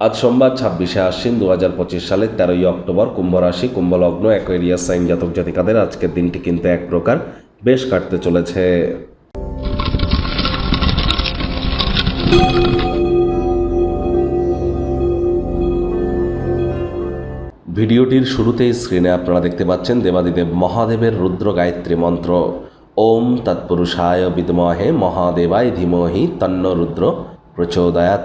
আজ সোমবার ছাব্বিশে আশ্বিন দু হাজার পঁচিশ সালের তেরোই অক্টোবর কুম্ভ রাশি কুম্ভ লগ্ন অ্যাকোয়ারিয়াস সাইন জাতক জাতিকাদের আজকের দিনটি কিন্তু এক প্রকার বেশ কাটতে চলেছে। ভিডিওটির শুরুতেই স্ক্রিনে আপনারা দেখতে পাচ্ছেন দেবাদিদেব মহাদেবের রুদ্র গায়ত্রী মন্ত্র। ওম তৎপুরুষায় বিদমহে মহাদেবায় ধীমহি তন্ন রুদ্র প্রচোদয়াত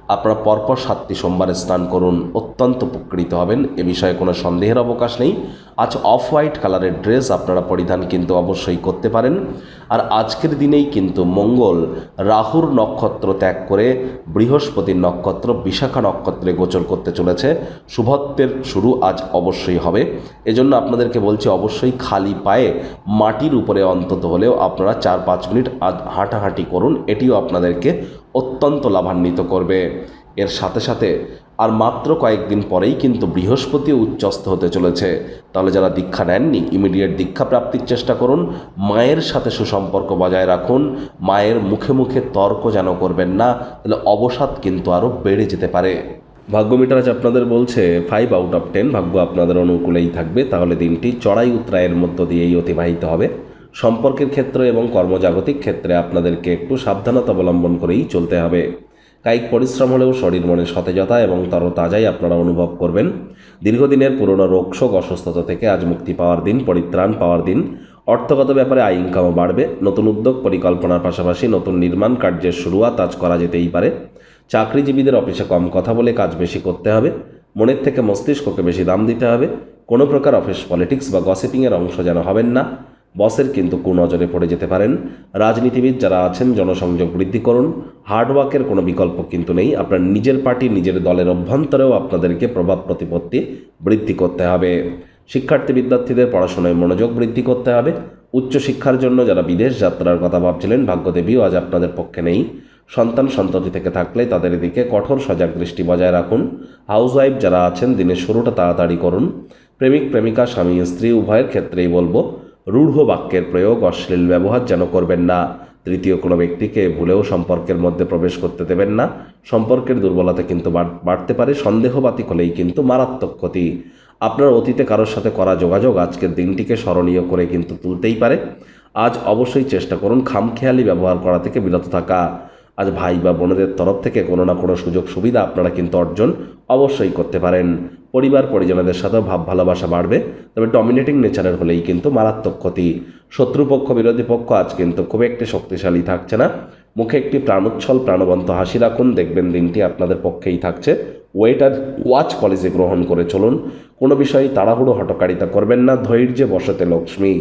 আপনারা পরপর সাতটি সোমবারে স্নান করুন। অত্যন্ত উপকৃত হবেন। এ বিষয়ে কোনো সন্দেহের অবকাশ নেই। আজ অফ হোয়াইট কালারের ড্রেস আপনারা পরিধান কিন্তু অবশ্যই করতে পারেন। আর আজকের দিনেই কিন্তু মঙ্গল রাহুর নক্ষত্র ত্যাগ করে বৃহস্পতির নক্ষত্র বিশাখা নক্ষত্রে গোচর করতে চলেছে। শুভত্বের শুরু আজ অবশ্যই হবে। এজন্য আপনাদেরকে বলছি, অবশ্যই খালি পায়ে মাটির উপরে অন্তত হলেও আপনারা চার পাঁচ মিনিট আজ হাঁটাহাঁটি করুন। এটিও আপনাদেরকে অত্যন্ত লাভান্বিত করবে। এর সাথে সাথে আর মাত্র কয়েকদিন পরেই কিন্তু বৃহস্পতিও উচ্চস্থ হতে চলেছে। তাহলে যারা দীক্ষা নেননি ইমিডিয়েট দীক্ষা প্রাপ্তির চেষ্টা করুন, মায়ের সাথে সুসম্পর্ক বজায় রাখুন, মায়ের মুখে মুখে তর্ক যেন করবেন না, তাহলে অবসাদ কিন্তু আরও বেড়ে যেতে পারে। ভাগ্য মিটার আজ আপনাদের বলছে ফাইভ আউট অফ টেন ভাগ্য আপনাদের অনুকূলেই থাকবে, তাহলে দিনটি চড়াই উত্তরায়ের মধ্য দিয়েই অতিবাহিত হবে। সম্পর্কের ক্ষেত্রে এবং কর্মজাগতিক ক্ষেত্রে আপনাদেরকে একটু সাবধানতা অবলম্বন করেই চলতে হবে। কায়িক পরিশ্রম হলেও শরীর মনে সতেজতা এবং তরতাজাই আপনারা অনুভব করবেন। দীর্ঘদিনের পুরনো রোগশোক অসুস্থতা থেকে আজ মুক্তি পাওয়ার দিন, পরিত্রাণ পাওয়ার দিন। অর্থগত ব্যাপারে আয় ইনকামও বাড়বে। নতুন উদ্যোগ, পরিকল্পনার পাশাপাশি নতুন নির্মাণ কার্যের শুরুয়াত আজ করা যেতেই পারে। চাকরিজীবীদের অফিসে কম কথা বলে কাজ বেশি করতে হবে। মনের থেকে মস্তিষ্ককে বেশি দাম দিতে হবে। কোনো প্রকার অফিস পলিটিক্স বা গসিপিংয়ের অংশ যেন হবেন না। বসের কিন্তু কুনজরে পড়ে যেতে পারেন। রাজনীতিবিদ যারা আছেন, জনসংযোগ বৃদ্ধি করুন। হার্ডওয়ার্কের কোনো বিকল্প কিন্তু নেই। আপনার নিজের পার্টি, নিজের দলের অভ্যন্তরেও আপনাদেরকে প্রভাব প্রতিপত্তি বৃদ্ধি করতে হবে। শিক্ষার্থী বিদ্যার্থীদের পড়াশোনায় মনোযোগ বৃদ্ধি করতে হবে। উচ্চশিক্ষার জন্য যারা বিদেশ যাত্রার কথা ভাবছিলেন, ভাগ্যদেবীও আজ আপনাদের পক্ষে নেই। সন্তান সন্ততি থেকে থাকলে তাদের দিকে কঠোর সজাগ দৃষ্টি বজায় রাখুন। হাউসওয়াইফ যারা আছেন, দিনের শুরুটা তাড়াতাড়ি করুন। প্রেমিক, প্রেমিকা, স্বামী, স্ত্রী, উভয়ের ক্ষেত্রেই বলব রূঢ় বাক্যের প্রয়োগ অশ্লীল ব্যবহার যেন করবেন না। তৃতীয় কোনো ব্যক্তিকে ভুলেও সম্পর্কের মধ্যে প্রবেশ করতে দেবেন না। সম্পর্কের দুর্বলতা কিন্তু বাড়- বাড়তে পারে, সন্দেহবাতিক হলেই কিন্তু মারাত্মক ক্ষতি। আপনার অতীতে কারোর সাথে করা যোগাযোগ আজকের দিনটিকে স্মরণীয় করে কিন্তু তুলতেই পারে। আজ অবশ্যই চেষ্টা করুন খামখেয়ালি ব্যবহার করা থেকে বিরত থাকা। আজ ভাই বা বোনেদের তরফ থেকে কোনো না কোনো সুযোগ সুবিধা আপনারা কিন্তু অর্জন অবশ্যই করতে পারেন। পরিবার, পরিজনদের সাথেও ভাব ভালোবাসা বাড়বে। তবে ডমিনেটিং নেচারের হলেই কিন্তু মারাত্মক ক্ষতি। শত্রুপক্ষ, বিরোধী পক্ষ আজ কিন্তু খুব একটি শক্তিশালী থাকছে না। মুখে একটি প্রাণোচ্ছল, প্রাণবন্ত হাসি রাখুন। দেখবেন দিনটি আপনাদের পক্ষেই থাকছে। ওয়েট আর ওয়াচ পলিসি গ্রহণ করে চলুন। কোনো বিষয়ে তাড়াহুড়ো হটকারিতা করবেন না। ধৈর্যে বসতে লক্ষ্মী।